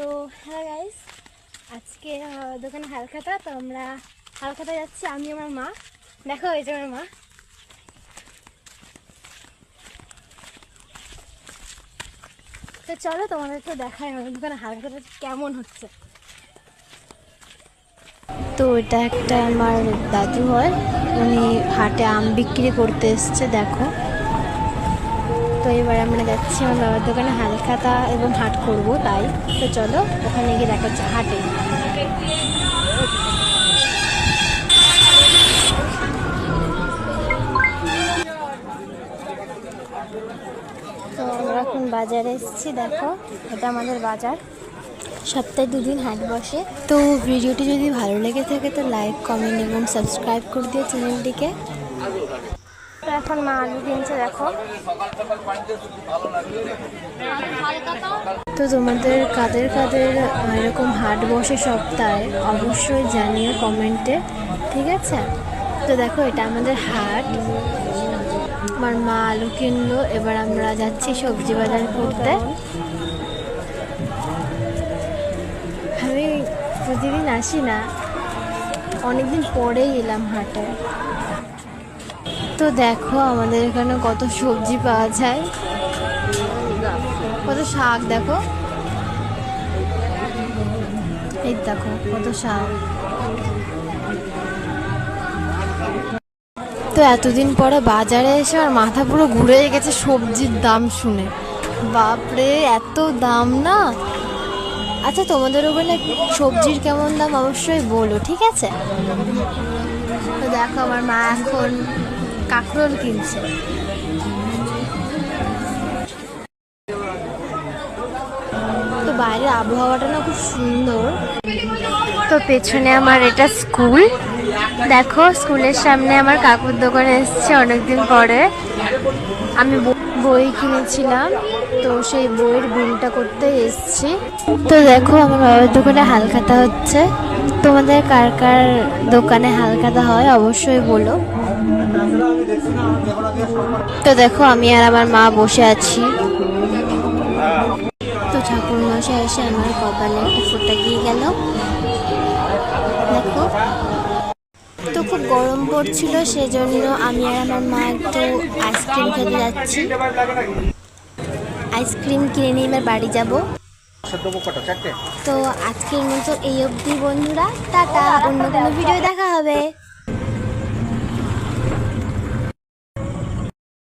তো হ্যাঁ গাইস আজকে দোকানে হালখাতা, তো আমরা হালখাতা যাচ্ছি, আমি আমার মা। দেখো এই যে আমার মা। তো চলো তোমাদেরকে দেখাই আমার দোকানে হালখাতা কেমন হচ্ছে। তো এটা একটা আমার দাদু হয় উনি হাটে আম বিক্রি করতে এসছে, দেখো। তো এবার আমরা যাচ্ছি আমার বাবার দোকানে হালখাতা এবং হাট করব, তাই। তো চলো, ওখানে গিয়ে দেখা যাচ্ছে হাটে। তো আমরা এখন বাজারে এসেছি, দেখো, এটা আমাদের বাজার। সপ্তাহে দুদিন হাট বসে। তো ভিডিওটি যদি ভালো লেগে থাকে, তো লাইক, কমেন্ট এবং সাবস্ক্রাইব করে দিও চ্যানেলটিকে। তো এখন মা আলু কিনছে দেখো। তো তোমাদের কাদের কাদের এরকম হাট বসে সপ্তাহে, অবশ্যই জানিও কমেন্টে, ঠিক আছে? তো দেখো, এটা আমাদের হাট। আমার মা আলু কিনলো, এবার আমরা যাচ্ছি সবজি বাজার করতে। আমি প্রতিদিন আসি না, অনেকদিন পরেই এলাম হাটে। তো দেখো আমাদের এখানে কত সবজি পাওয়া যায়। কত শাক দেখো। এই দেখো, কত শাক। তো এতদিন পরে বাজারে এসে আর মাথা পুরো ঘুরে গেছে সবজির দাম শুনে। বাপরে, এত দাম না? আচ্ছা তোমাদের ওখানে সবজির কেমন দাম অবশ্যই বলো, ঠিক আছে? তো দেখো আমার মা এখন কাঁকরোল কিনছে। তো বাইরের আবহাওয়াটা না খুব সুন্দর। তো পেছনে আমার এটা স্কুল। দেখো, স্কুলের সামনে আমার কাকুর দোকানে এসছে অনেকদিন পরে। আমি বই কিনেছিলাম, তো সেই বইয়ের বিলটা করতে এসছি। তো দেখো, আমার বাবার দোকানে হালখাতা হচ্ছে। তোমাদের কার কার দোকানে হালখাতা হয় অবশ্যই বলো। তো দেখো, আমি আর আমার মা বসে আছি। তো ঠাকুর মশাই এসে আমার কপালে একটা ফোঁটা দিয়ে গেল। দেখো। তো খুব গরম পড়ছিল, সেজন্য আমি আর আমার মা একটু আইসক্রিম খেতে যাচ্ছি। আইসক্রিম কিনে নিয়ে এবার বাড়ি যাব। তো আজকের মতো এই অবধি বন্ধুরা। টাটা অন্য কোনো ভিডিও দেখা হবে।